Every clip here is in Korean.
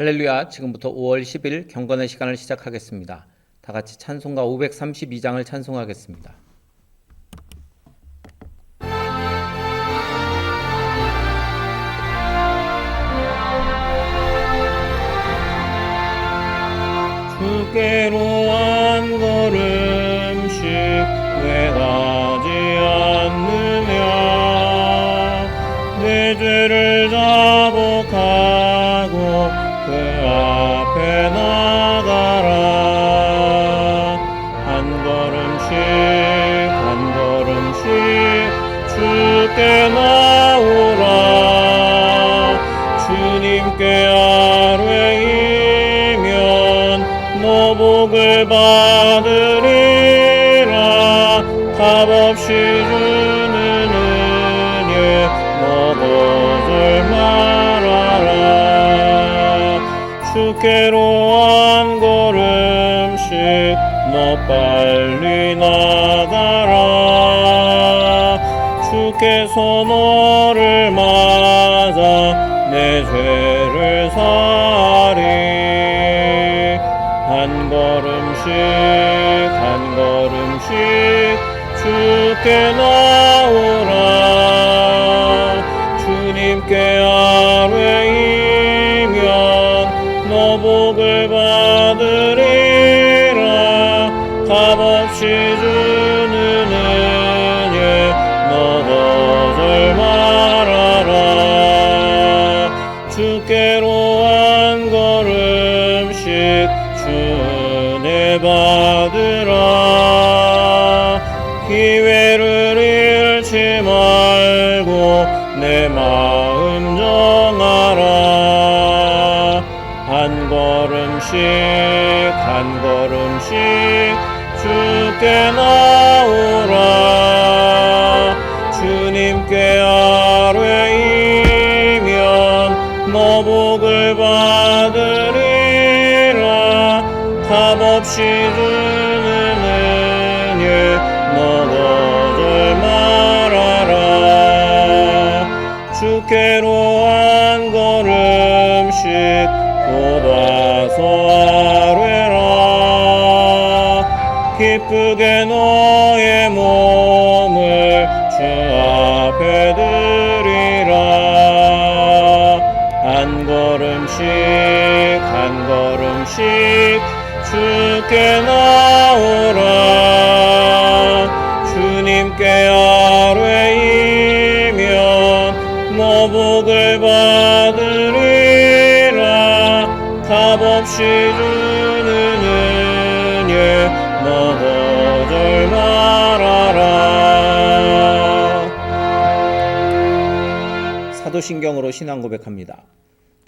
할렐루야, 지금부터 5월 10일 경건의 시간을 시작하겠습니다. 다 같이 찬송가 532장을 찬송하겠습니다. 주께로 너 거절 말아라 주께로 한 걸음씩 너 빨리 나가라. 주께서 너 주은혜 받으라 걸음씩 한 걸음씩 주께 나오라. 주님께 아뢰이면 너 복을 받으리라. 값없이 주는 은혜 너 거절 말아라. 사도신경으로 신앙 고백합니다.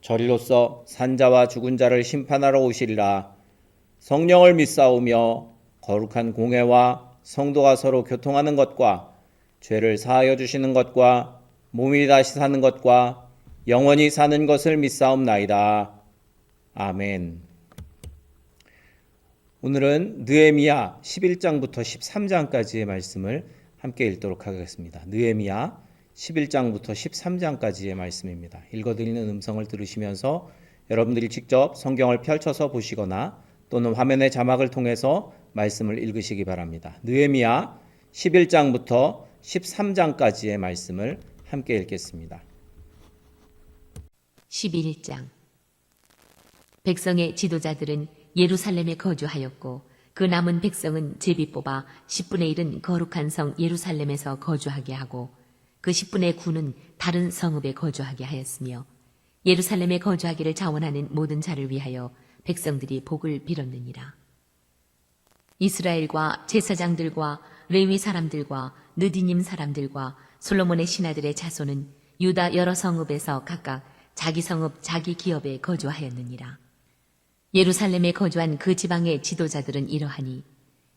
저리로서 산자와 죽은 자를 심판하러 오시리라 성령을 믿사오며 거룩한 공회와 성도가 서로 교통하는 것과 죄를 사하여 주시는 것과 몸이 다시 사는 것과 영원히 사는 것을 믿사옵나이다. 아멘. 오늘은 느헤미야 11장부터 13장까지의 말씀을 함께 읽도록 하겠습니다. 느헤미야 11장부터 13장까지의 말씀입니다. 읽어드리는 음성을 들으시면서 여러분들이 직접 성경을 펼쳐서 보시거나 또는 화면의 자막을 통해서 말씀을 읽으시기 바랍니다. 느헤미야 11장부터 13장까지의 말씀을 함께 읽겠습니다. 11장 백성의 지도자들은 예루살렘에 거주하였고 그 남은 백성은 제비 뽑아 10분의 1은 거룩한 성 예루살렘에서 거주하게 하고 그 10분의 9는 다른 성읍에 거주하게 하였으며 예루살렘에 거주하기를 자원하는 모든 자를 위하여 백성들이 복을 빌었느니라. 이스라엘과 제사장들과 레위 사람들과 느디님 사람들과 솔로몬의 신하들의 자손은 유다 여러 성읍에서 각각 자기 성읍 자기 기업에 거주하였느니라. 예루살렘에 거주한 그 지방의 지도자들은 이러하니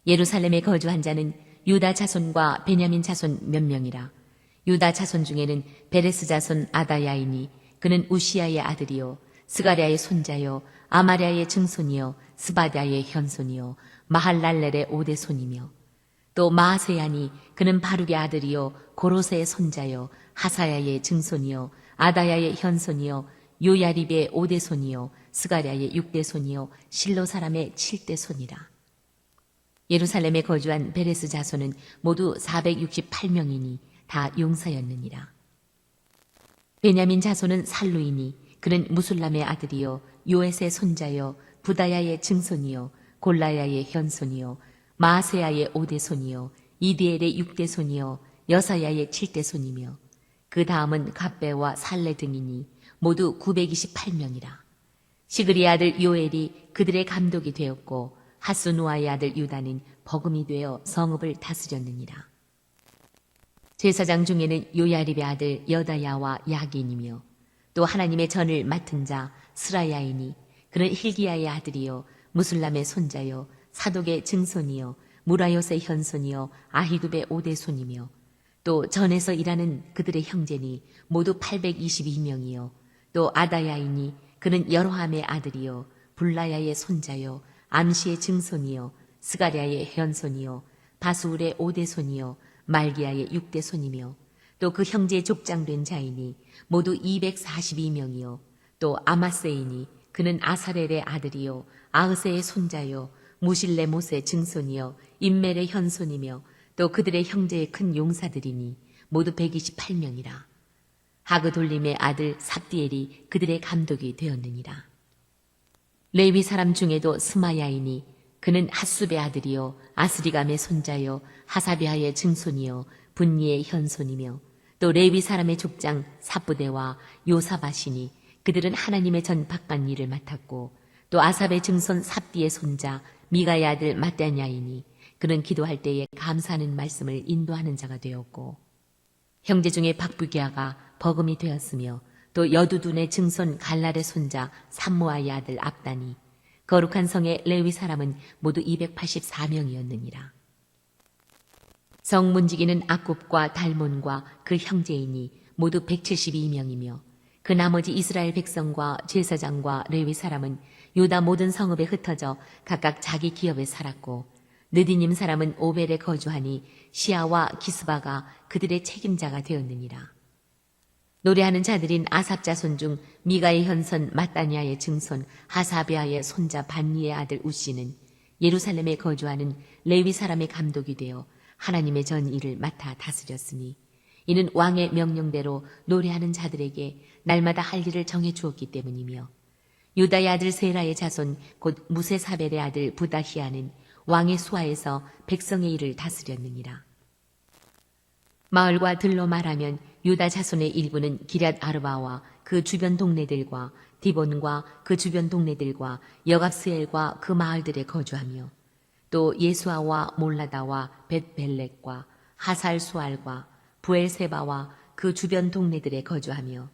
예루살렘에 거주한 자는 유다 자손과 베냐민 자손 몇 명이라 유다 자손 중에는 베레스 자손 아다야이니 그는 우시아의 아들이요 스가랴의 손자요 아마랴의 증손이요 스바랴의 현손이요 마할랄렐의 오대손이며 또 마아세야니 그는 바룩의 아들이요 고로세의 손자요 하사야의 증손이요 아다야의 현손이요 요야립의 오대손이요 스가랴의 육대손이요 실로 사람의 칠대손이라. 예루살렘에 거주한 베레스 자손은 모두 468명이니 다 용사였느니라. 베냐민 자손은 살루이니 그는 무술람의 아들이요 요에스의 손자요 부다야의 증손이요 골라야의 현손이요 마아세야의 오대손이요 이디엘의 육대손이요 여사야의 칠대손이며 그 다음은 갑배와 살레 등이니 모두 928명이라. 시그리 아들 요엘이 그들의 감독이 되었고 하스누아의 아들 유다는 버금이 되어 성읍을 다스렸느니라 제사장 중에는 요야립의 아들 여다야와 야긴이며 또 하나님의 전을 맡은 자 스라야이니 그는 힐기야의 아들이요 무술람의 손자요 사독의 증손이요 무라요스의 현손이요 아히굽의 오대손이며 또 전에서 일하는 그들의 형제니 모두 822명이요 또 아다야이니 그는 여로함의 아들이요 불라야의 손자요 암시의 증손이요 스가랴의 현손이요 바수울의 오대손이요 말기야의 육대손이며 또 그 형제의 족장된 자이니 모두 242명이요. 또 아마세이니 그는 아사렐의 아들이요. 아흐세의 손자요. 무실레 못의 증손이요. 인멜의 현손이며 또 그들의 형제의 큰 용사들이니 모두 128명이라. 하그돌림의 아들 삽디엘이 그들의 감독이 되었느니라. 레위 사람 중에도 스마야이니 그는 핫숲의 아들이요 아스리감의 손자요 하사비아의 증손이요 분니의 현손이며 또 레위 사람의 족장 사부대와 요사바시니 그들은 하나님의 전 박간 일을 맡았고 또 아삽의 증손 삽디의 손자 미가의 아들 마따냐이니 그는 기도할 때에 감사하는 말씀을 인도하는 자가 되었고 형제 중에 박부기아가 버금이 되었으며 또 여두둔의 증손 갈랄의 손자 삼무아의 아들 압단이 거룩한 성의 레위 사람은 모두 284명이었느니라. 성 문지기는 아굽과 달몬과 그 형제이니 모두 172명이며 그 나머지 이스라엘 백성과 제사장과 레위 사람은 유다 모든 성읍에 흩어져 각각 자기 기업에 살았고 느디님 사람은 오벨에 거주하니 시아와 기스바가 그들의 책임자가 되었느니라. 노래하는 자들인 아삽 자손 중 미가의 현선 마따니아의 증손 하사비아의 손자 반니의 아들 우씨는 예루살렘에 거주하는 레위 사람의 감독이 되어 하나님의 전 일을 맡아 다스렸으니 이는 왕의 명령대로 노래하는 자들에게 날마다 할 일을 정해 주었기 때문이며 유다의 아들 세라의 자손 곧 무세사벨의 아들 부다히아는 왕의 수하에서 백성의 일을 다스렸느니라. 마을과 들로 말하면 유다 자손의 일부는 기랏 아르바와 그 주변 동네들과 디본과 그 주변 동네들과 여갑스엘과 그 마을들에 거주하며 또 예수아와 몰라다와 벳벨렉과 하살수알과 부엘세바와 그 주변 동네들에 거주하며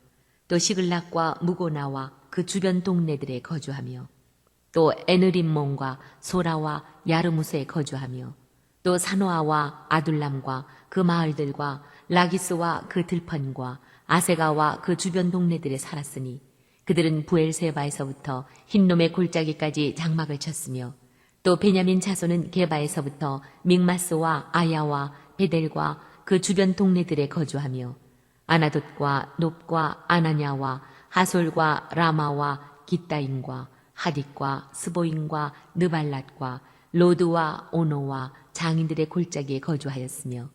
또 시글락과 무고나와 그 주변 동네들에 거주하며 또 에느림몬과 소라와 야르무스에 거주하며 또 사노아와 아둘람과 그 마을들과 라기스와 그 들판과 아세가와 그 주변 동네들에 살았으니 그들은 부엘세바에서부터 흰놈의 골짜기까지 장막을 쳤으며 또 베냐민 자손은 게바에서부터 믹마스와 아야와 베델과 그 주변 동네들에 거주하며 아나돗과 높과 아나냐와 하솔과 라마와 기따임과 하딕과 스보임과 느발랏과 로드와 오노와 장인들의 골짜기에 거주하였으며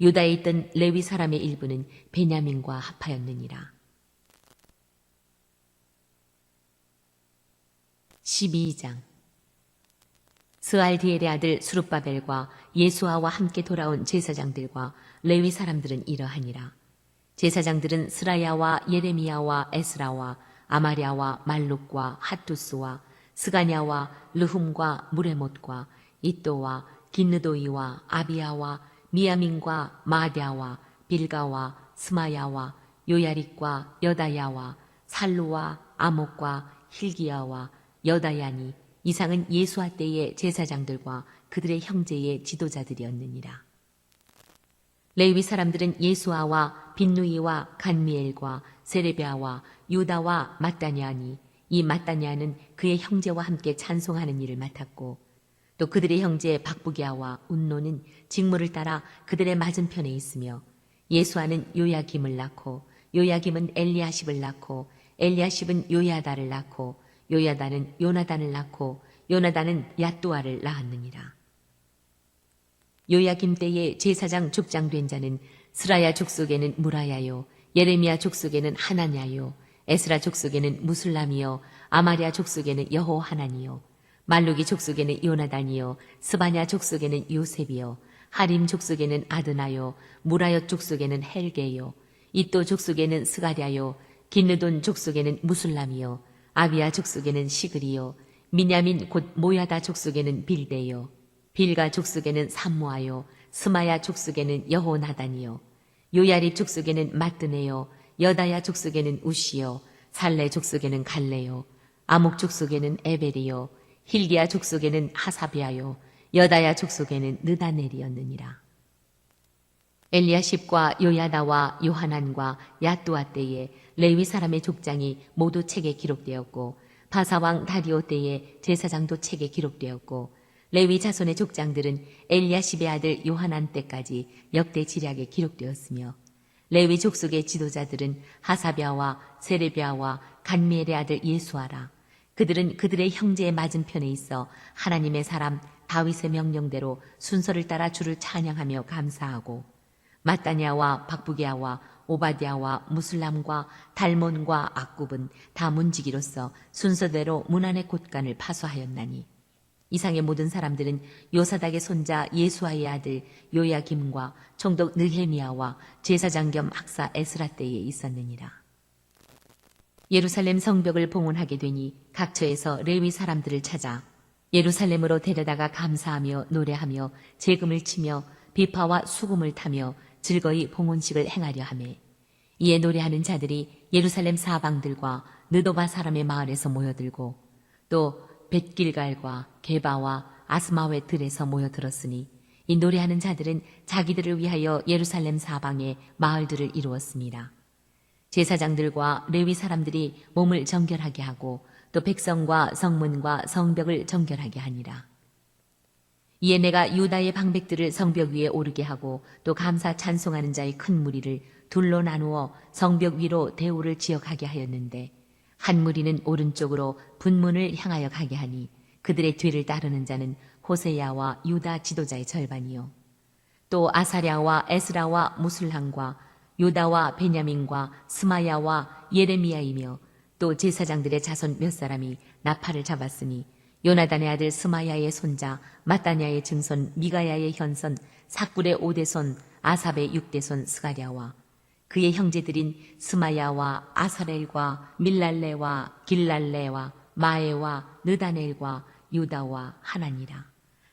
유다에 있던 레위 사람의 일부는 베냐민과 합하였느니라. 12장 스알디엘의 아들 수룹바벨과 예수아와 함께 돌아온 제사장들과 레위 사람들은 이러하니라. 제사장들은 스라야와 예레미야와 에스라와 아마랴와 말룩과 핫투스와 스가냐와 르훔과 무레못과 이또와 긴느도이와 아비야와 미야민과 마디아와 빌가와 스마야와 요야릭과 여다야와 살루와 아목과 힐기야와 여다야니 이상은 예수와 때의 제사장들과 그들의 형제의 지도자들이었느니라. 레위 사람들은 예수아와 빈누이와 간미엘과 세레비아와 유다와 마따냐니 이 마따냐는 그의 형제와 함께 찬송하는 일을 맡았고 또 그들의 형제 박부기아와 운노는 직무를 따라 그들의 맞은편에 있으며 예수아는 요야김을 낳고 요야김은 엘리야십을 낳고 엘리야십은 요야다를 낳고 요야다는 요나단을 낳고 요나단은 야뚜아를 낳았느니라. 요야김 때에 제사장 족장된 자는 스라야 족속에는 무라야요 예레미야 족속에는 하나냐요 에스라 족속에는 무술람이요 아마리아 족속에는 여호 하나니요 말루기 족속에는 요나단이요 스바냐 족속에는 요셉이요 하림 족속에는 아드나요 무라여 족속에는 헬게요 이또 족속에는 스가랴요 긴느돈 족속에는 무술람이요 아비야 족속에는 시그리요 미냐민 곧 모야다 족속에는 빌데요 빌가 족속에는 삼모아요 스마야 족속에는 여호나단이요 요야립 족속에는 마뜨네요 여다야 족속에는 우시요 살레 족속에는 갈레요 아목 족속에는 에벨이요 힐기야 족속에는 하사비아요 여다야 족속에는 느다넬이었느니라. 엘리야십과 요야다와 요하난과 야뚜아 때에 레위 사람의 족장이 모두 책에 기록되었고 바사왕 다리오 때에 제사장도 책에 기록되었고 레위 자손의 족장들은 엘리야십의 아들 요하난 때까지 역대 지략에 기록되었으며 레위 족속의 지도자들은 하사비아와 세레비아와 간미엘의 아들 예수아라 그들은 그들의 형제의 맞은편에 있어 하나님의 사람 다윗의 명령대로 순서를 따라 주를 찬양하며 감사하고 마따냐와 박부기아와 오바디아와 무슬람과 달몬과 악굽은 다 문지기로서 순서대로 문안의 곳간을 파수하였나니 이상의 모든 사람들은 요사닥의 손자 예수아의 아들 요야김과 총독 느헤미야와 제사장 겸 학사 에스라 때에 있었느니라. 예루살렘 성벽을 봉헌하게 되니 각처에서 레위 사람들을 찾아 예루살렘으로 데려다가 감사하며 노래하며 재금을 치며 비파와 수금을 타며 즐거이 봉헌식을 행하려 하매 이에 노래하는 자들이 예루살렘 사방들과 느도바 사람의 마을에서 모여들고 또 벳길갈과 게바와 아스마웨 들에서 모여들었으니 이 노래하는 자들은 자기들을 위하여 예루살렘 사방에 마을들을 이루었습니다. 제사장들과 레위 사람들이 몸을 정결하게 하고 또 백성과 성문과 성벽을 정결하게 하니라. 이에 내가 유다의 방백들을 성벽 위에 오르게 하고 또 감사 찬송하는 자의 큰 무리를 둘로 나누어 성벽 위로 대우를 지역하게 하였는데 한 무리는 오른쪽으로 분문을 향하여 가게 하니 그들의 뒤를 따르는 자는 호세야와 유다 지도자의 절반이요 또 아사랴와 에스라와 무술함과 요다와 베냐민과 스마야와 예레미야이며 또 제사장들의 자손 몇 사람이 나팔을 잡았으니 요나단의 아들 스마야의 손자 마따냐의 증손 미가야의 현손 삭불의 오대손 아삽의 육대손 스가랴와 그의 형제들인 스마야와 아사렐과 밀랄레와 길랄레와 마에와 느다넬과 유다와 하나니라.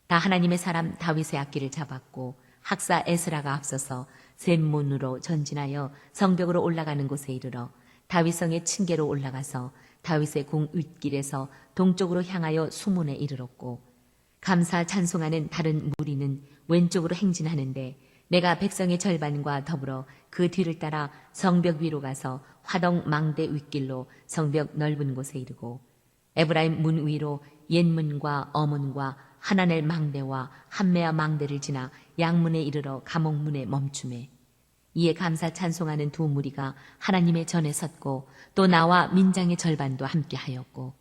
다 하나님의 사람 다윗의 악기를 잡았고 학사 에스라가 앞서서 샘문으로 전진하여 성벽으로 올라가는 곳에 이르러 다윗성의 층계로 올라가서 다윗의 궁 윗길에서 동쪽으로 향하여 수문에 이르렀고 감사 찬송하는 다른 무리는 왼쪽으로 행진하는데 내가 백성의 절반과 더불어 그 뒤를 따라 성벽 위로 가서 화덕 망대 윗길로 성벽 넓은 곳에 이르고 에브라임 문 위로 옛문과 어문과 하나넬 망대와 한메아 망대를 지나 양문에 이르러 감옥문에 멈춤에 이에 감사 찬송하는 두 무리가 하나님의 전에 섰고 또 나와 민장의 절반도 함께 하였고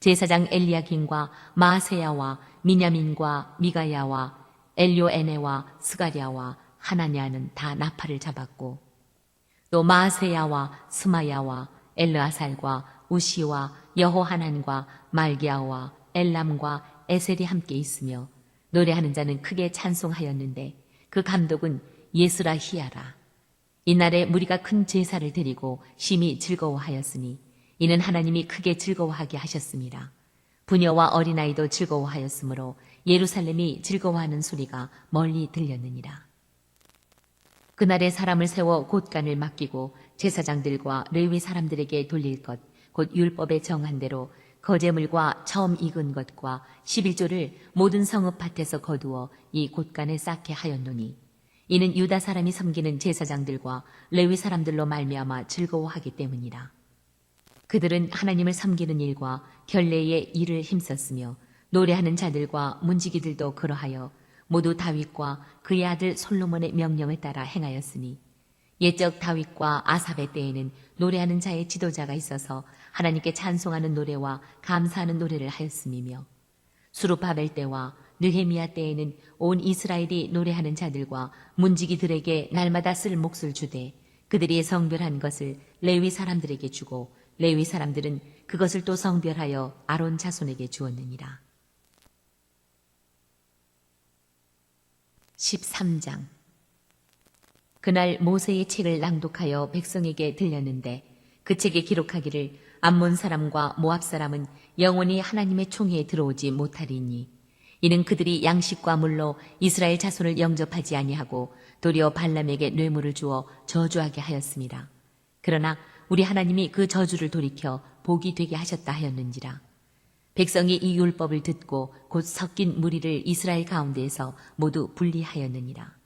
제사장 엘리야긴과 마세야와 미냐민과 미가야와 엘요에네와 스가랴와 하나냐는 다 나팔을 잡았고 또 마세야와 스마야와 엘르아살과 우시와 여호하난과 말기야와 엘람과 에셀이 함께 있으며 노래하는 자는 크게 찬송하였는데 그 감독은 예스라 히야라 이날에 무리가 큰 제사를 드리고 심히 즐거워하였으니 이는 하나님이 크게 즐거워하게 하셨습니다. 부녀와 어린아이도 즐거워하였으므로 예루살렘이 즐거워하는 소리가 멀리 들렸느니라. 그날에 사람을 세워 곳간을 맡기고 제사장들과 레위 사람들에게 돌릴 것, 곧 율법에 정한 대로 거제물과 처음 익은 것과 11조를 모든 성읍 밭에서 거두어 이 곳간에 쌓게 하였노니 이는 유다 사람이 섬기는 제사장들과 레위 사람들로 말미암아 즐거워하기 때문이라. 그들은 하나님을 섬기는 일과 결례의 일을 힘썼으며 노래하는 자들과 문지기들도 그러하여 모두 다윗과 그의 아들 솔로몬의 명령을 따라 행하였으니 옛적 다윗과 아삽의 때에는 노래하는 자의 지도자가 있어서 하나님께 찬송하는 노래와 감사하는 노래를 하였음이며 수르바벨 때와 느헤미야 때에는 온 이스라엘이 노래하는 자들과 문지기들에게 날마다 쓸 몫을 주되 그들이 성별한 것을 레위 사람들에게 주고 레위 사람들은 그것을 또 성별하여 아론 자손에게 주었느니라. 13장 그날 모세의 책을 낭독하여 백성에게 들렸는데 그 책에 기록하기를 암몬 사람과 모압 사람은 영원히 하나님의 총회에 들어오지 못하리니 이는 그들이 양식과 물로 이스라엘 자손을 영접하지 아니하고 도리어 발람에게 뇌물을 주어 저주하게 하였습니다. 그러나 우리 하나님이 그 저주를 돌이켜 복이 되게 하셨다 하였는지라. 백성이 이 율법을 듣고 곧 섞인 무리를 이스라엘 가운데에서 모두 분리하였느니라.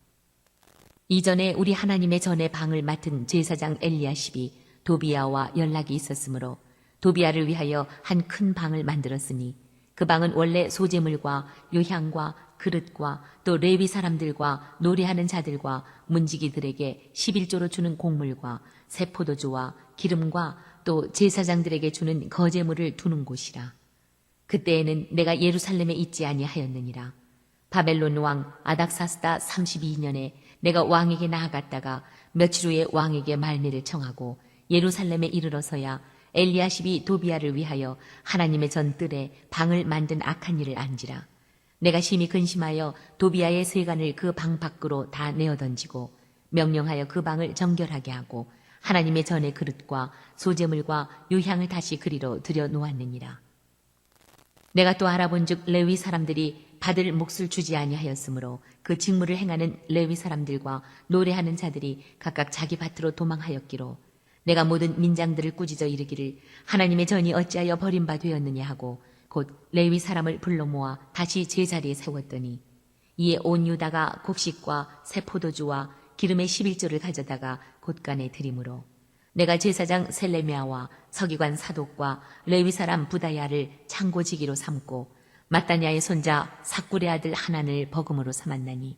이전에 우리 하나님의 전에 방을 맡은 제사장 엘리야십이 도비야와 연락이 있었으므로 도비야를 위하여 한 큰 방을 만들었으니 그 방은 원래 소재물과 요향과 그릇과 또 레위 사람들과 노래하는 자들과 문지기들에게 11조로 주는 곡물과 새 포도주와 기름과 또 제사장들에게 주는 거제물을 두는 곳이라. 그때에는 내가 예루살렘에 있지 아니하였느니라. 바벨론 왕 아닥사스다 32년에 내가 왕에게 나아갔다가 며칠 후에 왕에게 말미를 청하고 예루살렘에 이르러서야 엘리야십이 도비야를 위하여 하나님의 전뜰에 방을 만든 악한 일을 안지라. 내가 심히 근심하여 도비야의 세간을 그 방 밖으로 다 내어 던지고 명령하여 그 방을 정결하게 하고 하나님의 전의 그릇과 소재물과 유향을 다시 그리로 들여 놓았느니라. 내가 또 알아본즉 레위 사람들이 받을 몫을 주지 아니하였으므로 그 직무를 행하는 레위 사람들과 노래하는 자들이 각각 자기 밭으로 도망하였기로 내가 모든 민장들을 꾸짖어 이르기를 하나님의 전이 어찌하여 버림바 되었느냐 하고 곧 레위 사람을 불러 모아 다시 제자리에 세웠더니 이에 온 유다가 곡식과 새 포도주와 기름의 11조를 가져다가 곳간에 드림으로 내가 제사장 셀레미아와 서기관 사독과 레위 사람 부다야를 창고지기로 삼고 마따냐의 손자 사꿀의 아들 하난을 버금으로 삼았나니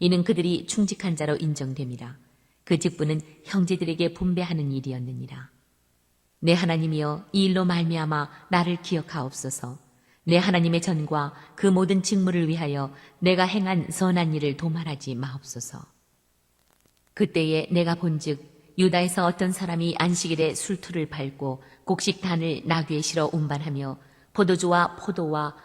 이는 그들이 충직한 자로 인정됨이라 그 직분은 형제들에게 분배하는 일이었느니라. 내 하나님이여 이 일로 말미암아 나를 기억하옵소서. 내 하나님의 전과 그 모든 직무를 위하여 내가 행한 선한 일을 도말하지 마옵소서. 그때에 내가 본즉 유다에서 어떤 사람이 안식일에 술투를 밟고 곡식단을 나귀에 실어 운반하며 포도주와 포도와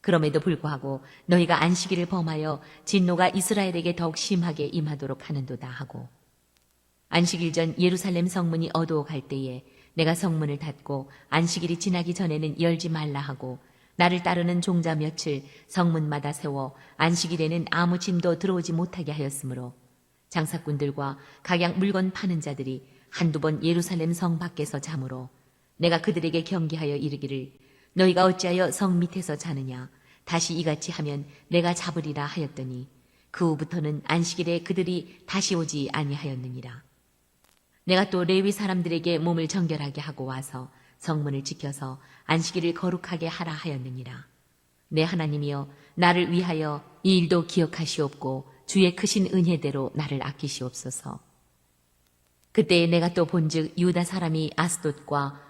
그럼에도 불구하고 너희가 안식일을 범하여 진노가 이스라엘에게 더욱 심하게 임하도록 하는도다 하고 안식일 전 예루살렘 성문이 어두워 갈 때에 내가 성문을 닫고 안식일이 지나기 전에는 열지 말라 하고 나를 따르는 종자 며칠 성문마다 세워 안식일에는 아무 짐도 들어오지 못하게 하였으므로 장사꾼들과 각양 물건 파는 자들이 한두 번 예루살렘 성 밖에서 잠으로 내가 그들에게 경계하여 이르기를 너희가 어찌하여 성 밑에서 자느냐? 다시 이같이 하면 내가 잡으리라 하였더니 그 후부터는 안식일에 그들이 다시 오지 아니하였느니라. 내가 또 레위 사람들에게 몸을 정결하게 하고 와서 성문을 지켜서 안식일을 거룩하게 하라 하였느니라. 내 하나님이여 나를 위하여 이 일도 기억하시옵고 주의 크신 은혜대로 나를 아끼시옵소서. 그때에 내가 또 본즉 유다 사람이 아스돗과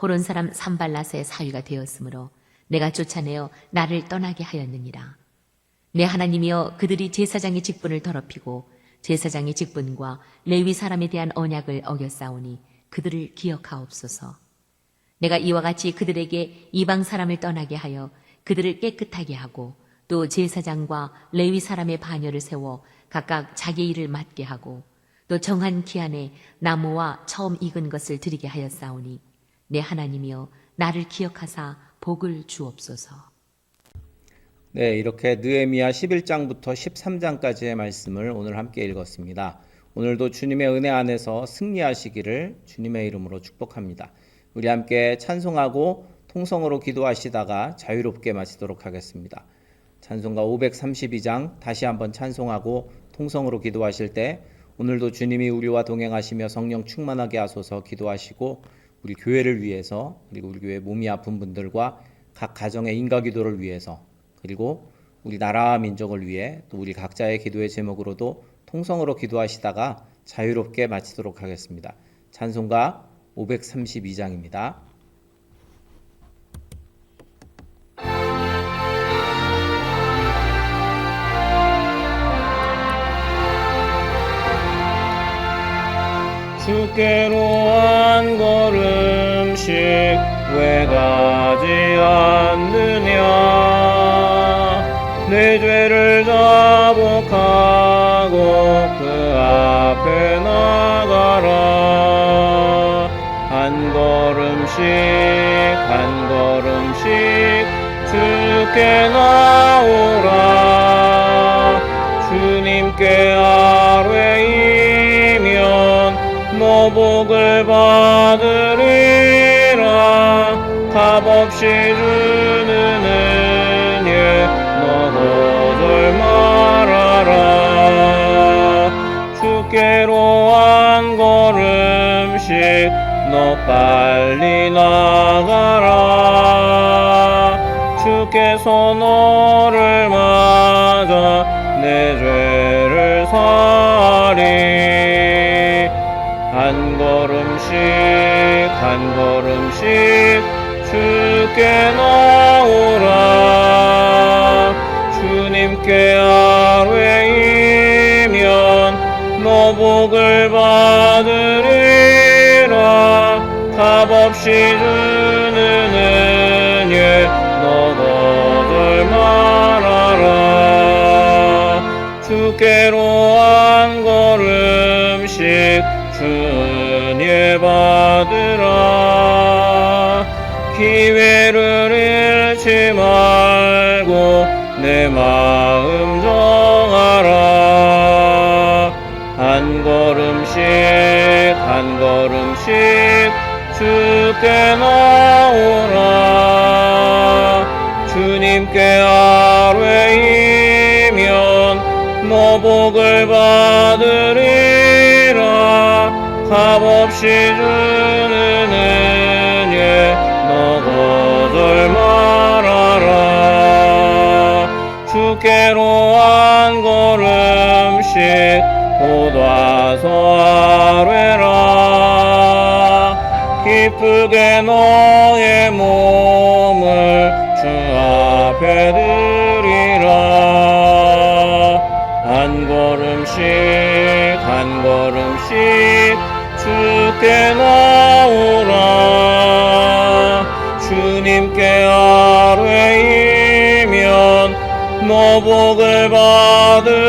호론 사람 산발라스의 사위가 되었으므로 내가 쫓아내어 나를 떠나게 하였느니라 내 하나님이여 그들이 제사장의 직분을 더럽히고 제사장의 직분과 레위 사람에 대한 언약을 어겼사오니 그들을 기억하옵소서. 내가 이와 같이 그들에게 이방 사람을 떠나게 하여 그들을 깨끗하게 하고 또 제사장과 레위 사람의 반열을 세워 각각 자기 일을 맡게 하고 또 정한 기한에 나무와 처음 익은 것을 드리게 하였사오니 내 하나님이여 나를 기억하사 복을 주옵소서. 네, 이렇게 느헤미야 11장부터 13장까지의 말씀을 오늘 함께 읽었습니다. 오늘도 주님의 은혜 안에서 승리하시기를 주님의 이름으로 축복합니다. 우리 함께 찬송하고 통성으로 기도하시다가 자유롭게 마치도록 하겠습니다. 찬송가 532장 다시 한번 찬송하고 통성으로 기도하실 때 오늘도 주님이 우리와 동행하시며 성령 충만하게 하소서 기도하시고 우리 교회를 위해서 그리고 우리 교회 몸이 아픈 분들과 각 가정의 인가 기도를 위해서 그리고 우리 나라와 민족을 위해 또 우리 각자의 기도의 제목으로도 통성으로 기도하시다가 자유롭게 마치도록 하겠습니다. 찬송가 532장입니다. 주께로 한 걸음씩 왜 가지 않느냐. 내 죄를 자복하고 그 앞에 나가라. 한 걸음씩 한 걸음씩 주께 나오라. 주님께 아뢰이면 너 복을 받 주께 나오라. 주님께 아뢰이면 너 복을 받으리라. 값없이 주는 은혜 너 거절 말아라. 주께로 한 걸음씩 주께 나오라. 주님께 아 기쁘게 너의 몸을 주 앞에 드리라. 한 걸음씩 한 걸음씩 주께 나오라. 주님께 아뢰이면 너 복을 받으리라.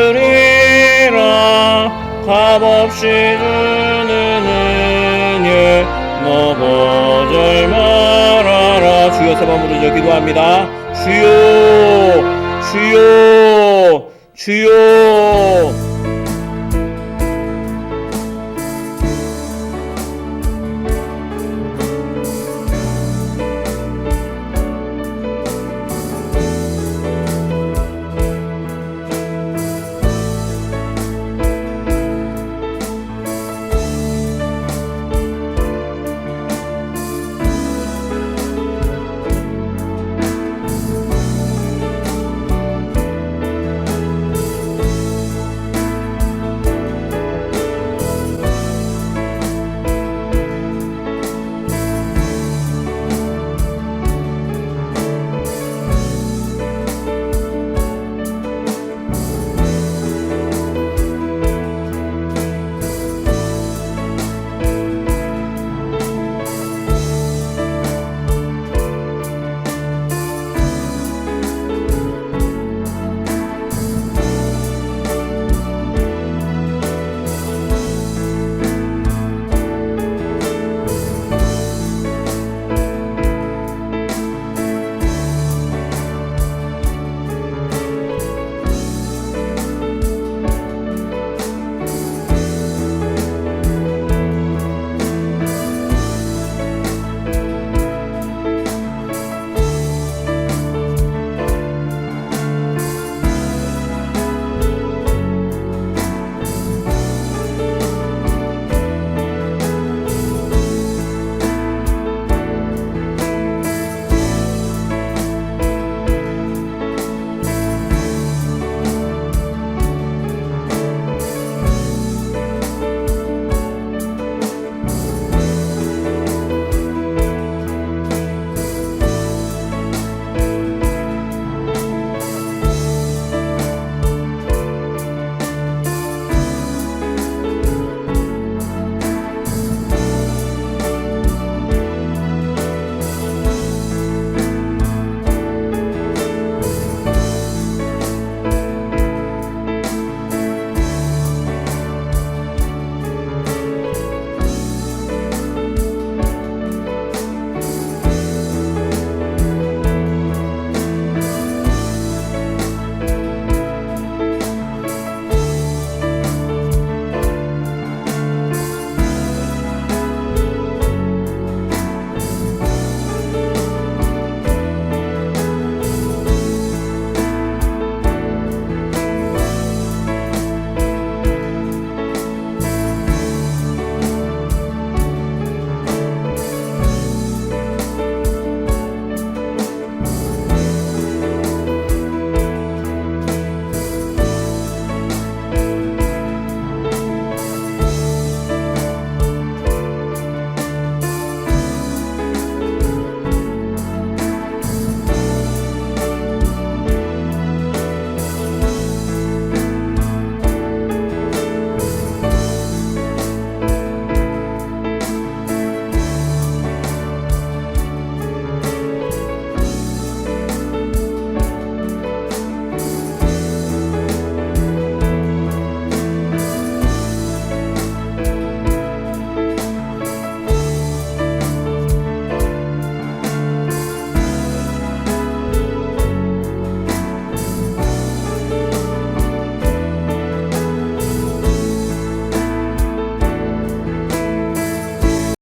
값없이 너 거절 말아라. 주여 세번 부르짖어 기도합니다. 주여 주여 주여